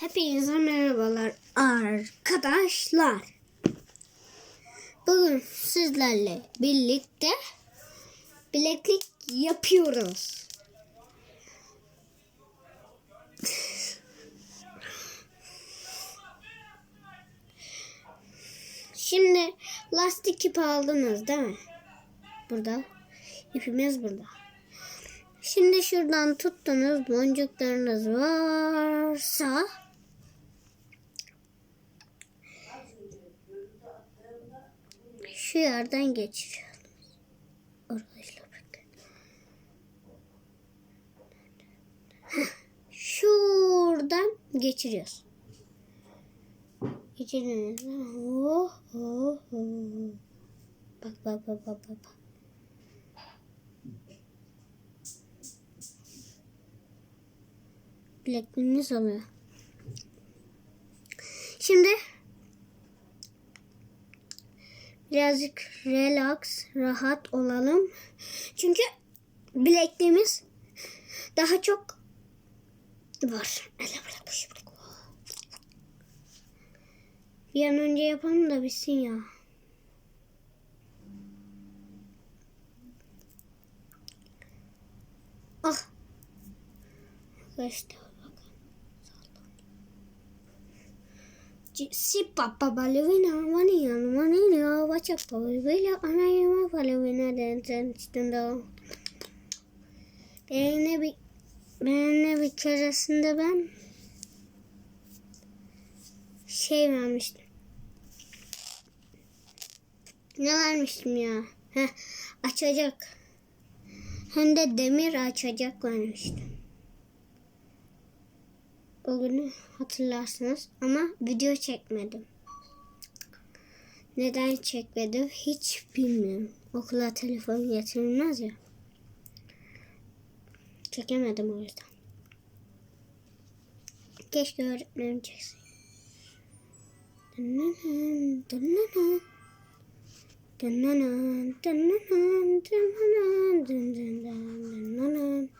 Hepinize merhabalar arkadaşlar. Bugün sizlerle birlikte bileklik yapıyoruz. Şimdi lastik ip aldınız değil mi? Burada. İpimiz burada. Şimdi şuradan tuttunuz boncuklarınız varsa şu yerden geçiriyorsunuz. Arkadaşlar bakın. Şuradan geçiriyoruz. Geçirdiniz. Oh, oh, oh. Bak bak bak bak. bak. bilekliğiniz oluyor. Şimdi birazcık relax, rahat olalım. Çünkü bilekliğimiz daha çok var. Bir an önce yapalım da bitsin ya. Ah. Arkadaşlar bakın. Si papa balevina vanilla vanilla vacha balevina anayama balevina densen istendo. Benimle bir benimle bir keresinde ben şey vermiştim. Ne vermiştim ya? Heh, açacak. Hem de demir açacak vermiştim. O günü hatırlarsınız ama video çekmedim. Neden çekmedim hiç bilmiyorum. Okula telefon getirilmez ya. Çekemedim o yüzden. Keşke öğretmenim çeksin. Dınanın, dınanın. Dınanın, dınanın, dınanın, dınanın, dınanın.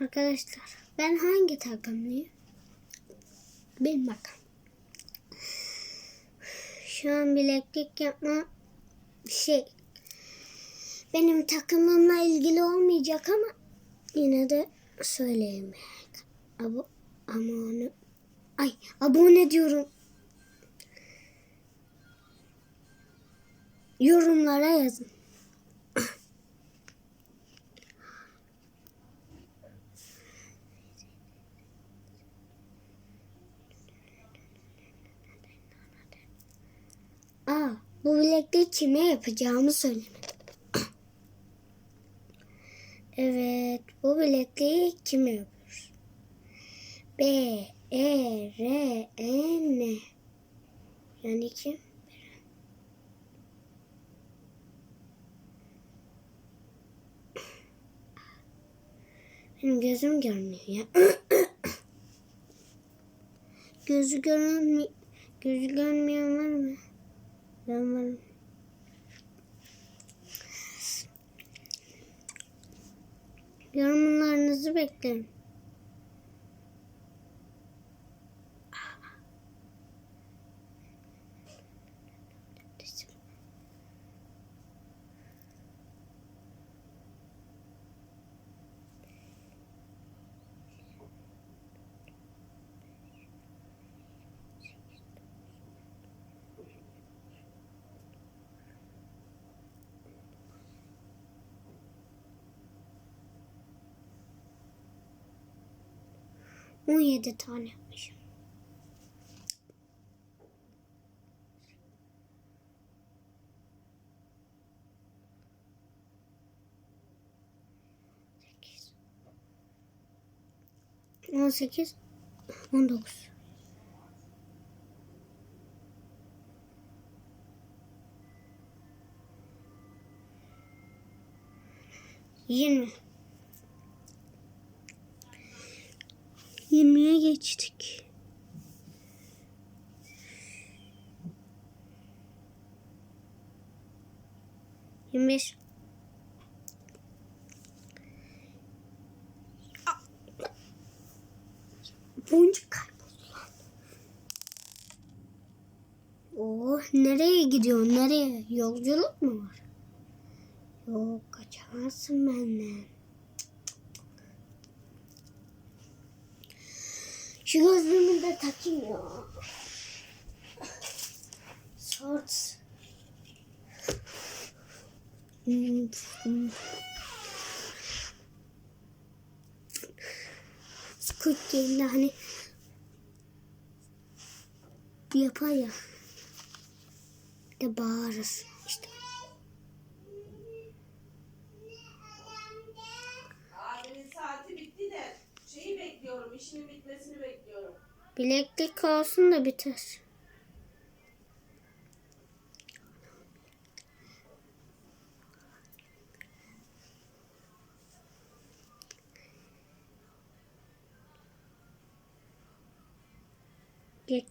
Arkadaşlar ben hangi takımlıyım? Bil bakalım. Şu an bileklik yapma şey benim takımımla ilgili olmayacak ama yine de söyleyeyim. Abo abone ay abone diyorum. Yorumlara yazın. Bu bilekliği kime yapacağımı söylemedim. Evet, bu bilekliği kime yapıyoruz? B, E, R, E, N. Yani kim? Benim gözüm görmüyor ya. Gözü görmüyor. Gözü görmeyen var mı? Ben varım. Yorumlarınızı beklerim. 17 tane yapmışım. On sekiz. On dokuz. Yirmi. Yirmiye geçtik. Yirmi beş. Boncuk kayboldu. Oh, nereye gidiyor? Nereye? Yolculuk mu var? Yok, kaçamazsın benden. Şu gözlüğümü de takayım ya. Shorts. Squid Game'de hani yapar ya. De bağırır işte. Abinin saati bitti de şeyi bekliyorum, işinin bitmesini bekliyorum. Bileklik olsun da biter. Yek,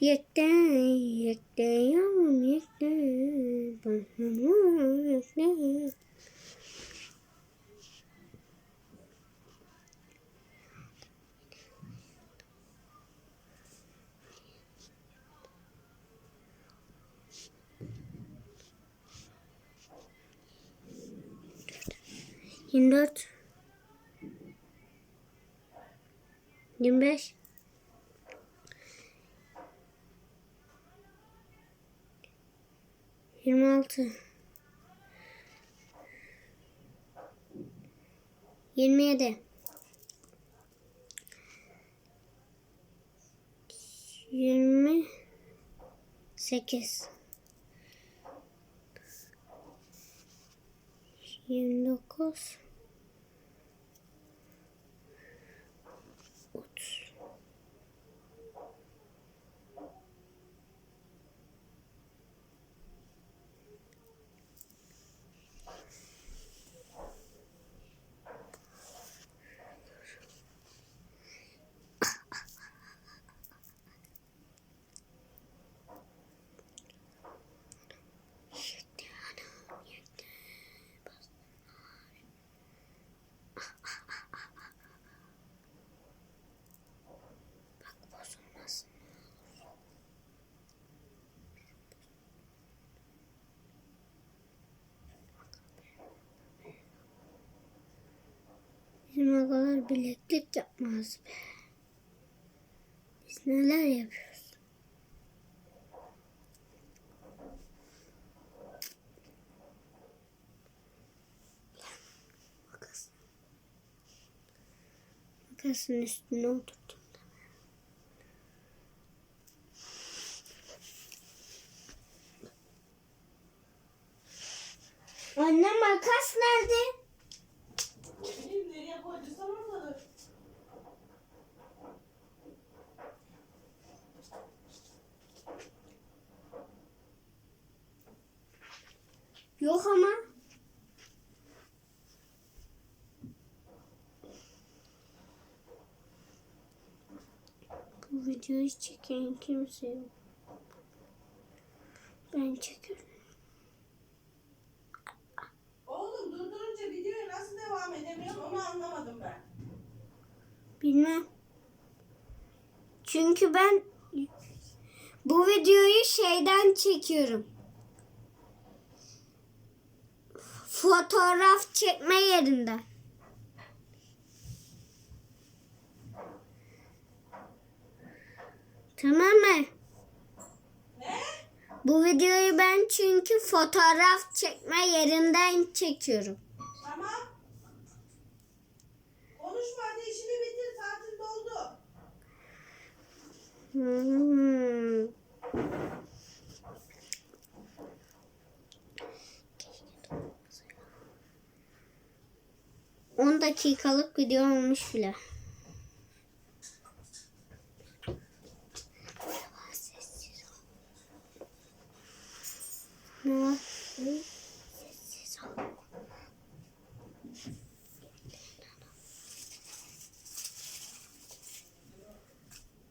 yekte, yekte yavrum yekte, bana yekte. 24 25 26 27 28 haciendo cosas. Agalar bileklik yapmaz be. Biz neler yapıyoruz? Makas. Makasın üstüne oturttum. Anne makas nerede? Ne bileyim nereye koyduysam oradadır. Yok ama. Bu videoyu çeken kimse yok. Ben çekiyorum. Oğlum durdurunca videoya nasıl devam edemiyorum onu anlamadım ben. Bilmem. Çünkü ben bu videoyu şeyden çekiyorum. Fotoğraf çekme yerinden. Tamam mı? Ne? Bu videoyu ben çünkü fotoğraf çekme yerinden çekiyorum. Tamam. Konuşma hadi işini bitir saatin doldu. Hmm. On dakikalık video olmuş bile. Ne.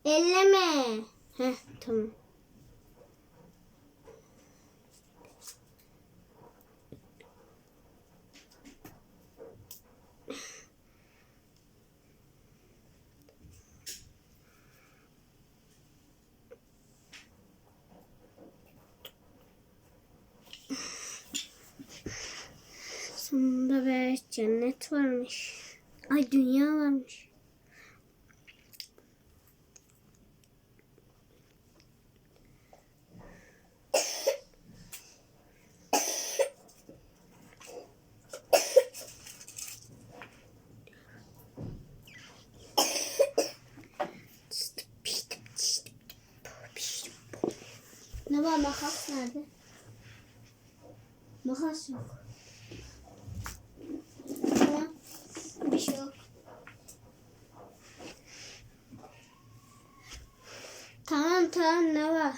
Elleme. Heh tamam. Sonunda be cennet varmış. Ay dünya varmış. Ne var makas nerede? Makas yok. Tamam. Bir şey yok. Tamam tamam ne var?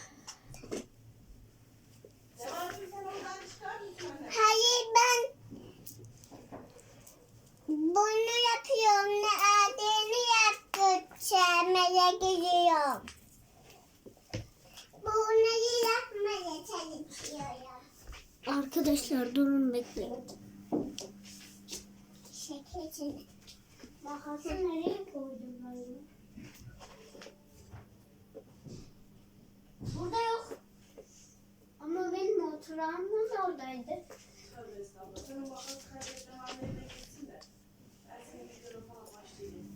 Hayır ben bunu yapıyorum. Ne adını yaptırmaya gidiyorum. Bunları yapmaya çalışıyorum. Arkadaşlar durun bekleyin. Şekerini. Makası nereye koydum ben bunu? Burada yok. Ama benim oturağımız oradaydı. Tövbe estağfurullah. Senin makas kaybetme haline gitsin de. Ben senin videonu falan başlayayım.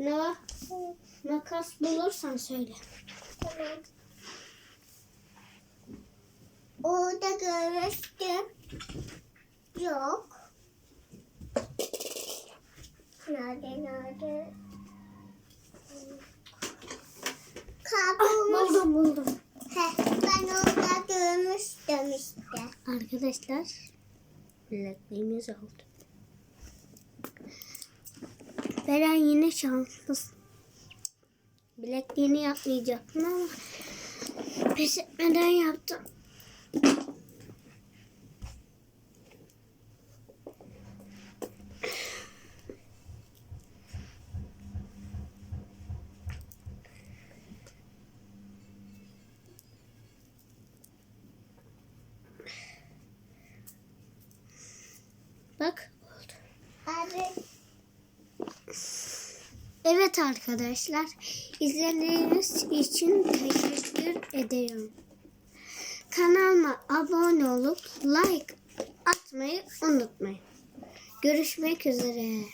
Ne var? Makas bulursan söyle. Tamam. Orada görmüştüm. Yok. Nerede nerede? Kabuğumuz. buldum buldum. He, ben orada görmüştüm işte. Arkadaşlar bilekliğimiz oldu. Beren yine şanslısın. Bilekliğini yapmayacaktım ama pes etmeden yaptım. Bak oldu. Abi Evet arkadaşlar, izlediğiniz için teşekkür ederim. Kanalıma abone olup like atmayı unutmayın. Görüşmek üzere.